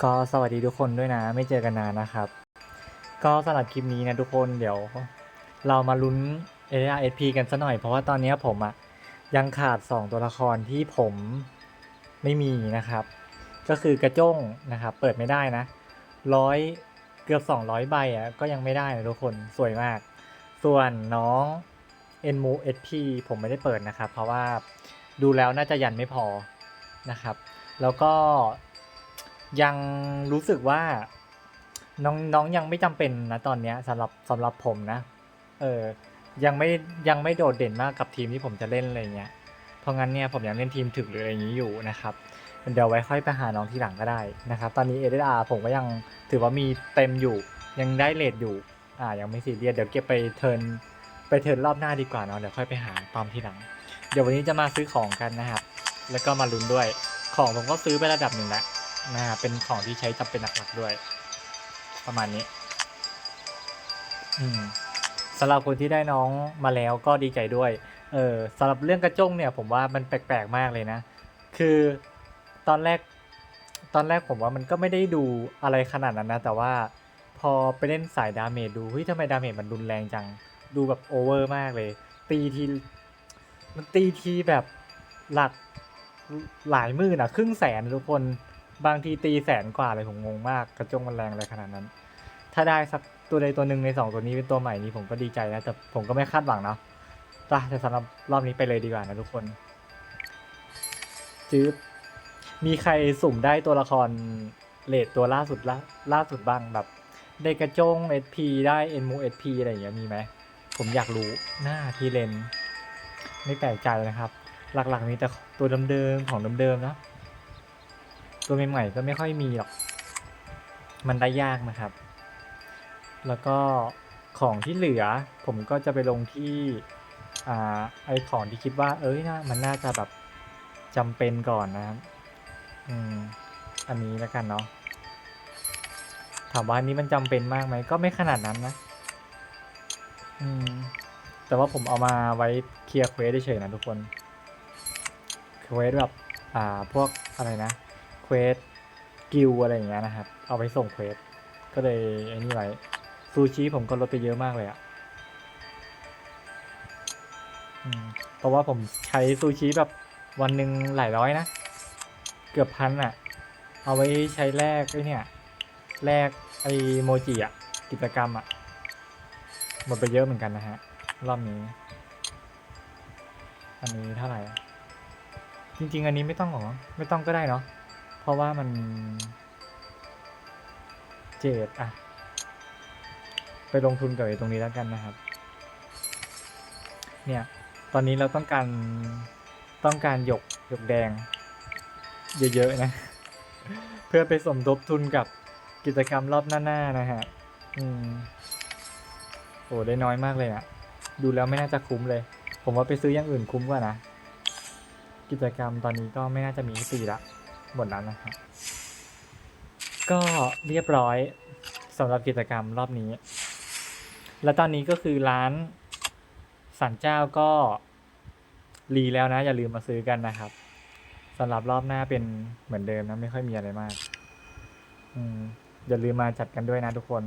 ก็สวัสดีทุกคนด้วยนะ ไม่เจอกันนานนะครับ ก็สำหรับคลิปนี้นะทุกคนเดี๋ยว เรามาลุ้น a r s p กันซะหน่อยเพราะว่าตอนนี้ผมอะยังขาด 2 ตัวละครที่ผมไม่มีนะครับ ก็คือกระจ้งนะครับ เปิดไม่ได้นะร้อยเกือบ 200 ใบอะก็ยังไม่ได้นะทุกคนสวยมาก ส่วนน้อง n m u SP ผมไม่ได้เปิดนะครับ เพราะว่าดูแล้วน่าจะยันไม่พอนะครับ แล้วก็ ยังรู้สึกว่า น้องน้องยังไม่จำเป็นนะตอนเนี้ยสำหรับสำหรับผมนะ เออ ยังไม่ยังไม่โดดเด่นมากกับทีมที่ผมจะเล่นอะไรเงี้ย เพราะงั้นเนี่ยผมยังเล่นทีมถึกหรืออะไรอย่างนี้อยู่นะครับเดี๋ยวไว้ค่อยไปหาน้องทีหลังก็ได้นะครับ ตอนนี้เอเดอาผมก็ยังถือว่ามีเต็มอยู่ ยังได้เลทอยู่ อ่า ยังไม่ซีเรียสเดี๋ยวเก็บไปเทิร์นไปเทิร์นรอบหน้าดีกว่าเนาะเดี๋ยวค่อยไปหาตอมทีหลัง เดี๋ยววันนี้จะมาซื้อของกันนะครับ แล้วก็มาลุ้นด้วย ของผมก็ซื้อไประดับหนึ่งแล้ว นะเป็นของที่ใช้จำเป็นหลักๆด้วย ประมาณนี้ อืมสำหรับคนที่ได้น้องมาแล้วก็ดีใจด้วย เออสำหรับเรื่องกระจงเนี่ย ผมว่ามันแปลกๆมากเลยนะ คือตอนแรก ตอนแรกผมว่ามันก็ไม่ได้ดูอะไรขนาดนั้นนะ แต่ว่าพอไปเล่นสายดาเมจดูเฮ้ยทำไมดาเมจมันรุนแรงจัง ดูแบบโอเวอร์มากเลย ตีทีมันตีทีแบบหลักหลายหมื่นอะครึ่งแสนทุกคน บางทีตีแสนกว่าเลยผมงงมากกระจงมันแรงอะไรขนาดนั้น ถ้าได้สักตัวใดตัวหนึ่งในสองตัวนี้เป็นตัวใหม่นี้ผมก็ดีใจนะ แต่ผมก็ไม่คาดหวังเนาะจ้ะแต่สำหรับรอบนี้ไปเลยดีกว่านะทุกคนจื๊บมีใครสุ่มได้ตัวละครเลดตัวล่าสุดล่าล่าสุดบ้างแบบได้กระจง SP ได้เอ็นมู SP อะไรอย่างเงี้ยมีไหมผมอยากรู้หน้าที่เลน ไม่แปลกใจนะครับ หลักๆมีแต่ตัวเดิมๆของเดิมๆนะ ตัวใหม่ๆก็ไม่ค่อยมีหรอก มันได้ยากนะครับ แล้วก็ของที่เหลือผมก็จะไปลงที่อ่าไอของที่คิดว่า เอ้ยนะมันน่าจะแบบจำเป็นก่อนนะครับ อืม อันนี้แล้วกันเนาะ ถามว่าอันนี้มันจำเป็นมากไหม ก็ไม่ขนาดนั้นนะ อืม แต่ว่าผมเอามาไว้เคลียร์เควสเฉยๆนะทุกคน เควสแบบ อ่า พวกอะไรนะ วสกิลอะไรอย่างเงี้ยนะครับ เอาไว้ส่งเควส ก็เลยไอ้นี่ไว้ซูชิผมก็ลดไปเยอะมากเลยอะ่ะเพราะว่าผมใช้ซูชิแบบวันหนึ่งหลายร้อยนะ เกือบพันอะ่ะ เอาไว้ใช้แลกไอ้เนี่ยแลกไอโมจิอะ่ะ กิจกรรมอะ่ะ หมดไปเยอะเหมือนกันนะฮะ รอบนี้ อันนี้เท่าไหร่ จริง ๆ อันนี้ไม่ต้องหรอ ไม่ต้องก็ได้เนาะ เพราะว่ามันเจดอะไปลงทุนกับไอ้ตรงนี้แล้วกันนะครับ เนี่ย ตอนนี้เราต้องการต้องการหยกหยกแดง เยอะๆนะ เพื่อไปสมทบทุนกับกิจกรรมรอบหน้าๆนะฮะ อืม โอ้ได้น้อยมากเลยอะดูแล้วไม่น่าจะคุ้มเลย ผมว่าไปซื้ออย่างอื่นคุ้มกว่านะ กิจกรรมตอนนี้ก็ไม่น่าจะมีให้ตีละ หมดแล้วนะครับ ก็เรียบร้อยสำหรับกิจกรรมรอบนี้ และตอนนี้ก็คือร้านสันเจ้าก็รีแล้วนะ อย่าลืมมาซื้อกันนะครับสำหรับรอบหน้าเป็นเหมือนเดิมนะ ไม่ค่อยมีอะไรมาก อืมอย่าลืมมาจัดกันด้วยนะทุกคน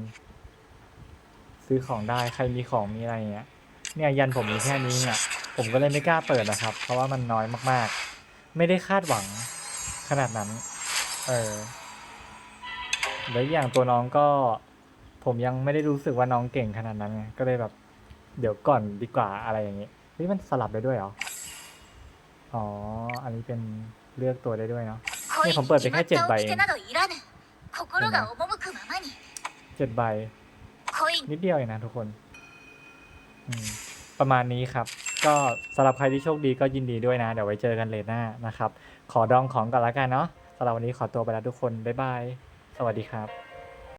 ซื้อของได้ใครมีของมีอะไรเงี้ย เนี่ยยันผมมีแค่นี้เนี่ยผมก็เลยไม่กล้าเปิดนะครับ เพราะว่ามันน้อยมากๆ ไม่ได้คาดหวัง ขนาดนั้น เออแล้วอย่างตัวน้องก็ ผมยังไม่ได้รู้สึกว่าน้องเก่งขนาดนั้นไงก็เลยแบบ เดี๋ยวก่อนดีกว่าอะไรอย่างเงี้เฮ้ยมันสลับได้ด้วยเหรอ อ๋อ อันนี้เป็นเลือกตัวได้ด้วยเนาะนี่ผมเปิดไปแค่เจ็ดใบเจ็ดใบ นิดเดียวเองนะทุกคน ประมาณนี้ครับ ก็สำหรับใครที่โชคดีก็ยินดีด้วยนะ เดี๋ยวไว้เจอกันเลทหน้านะครับ ขอดองของก่อนละกันเนาะสำหรับวันนี้ขอตัวไปแล้วทุกคน บ๊ายบาย สวัสดีครับ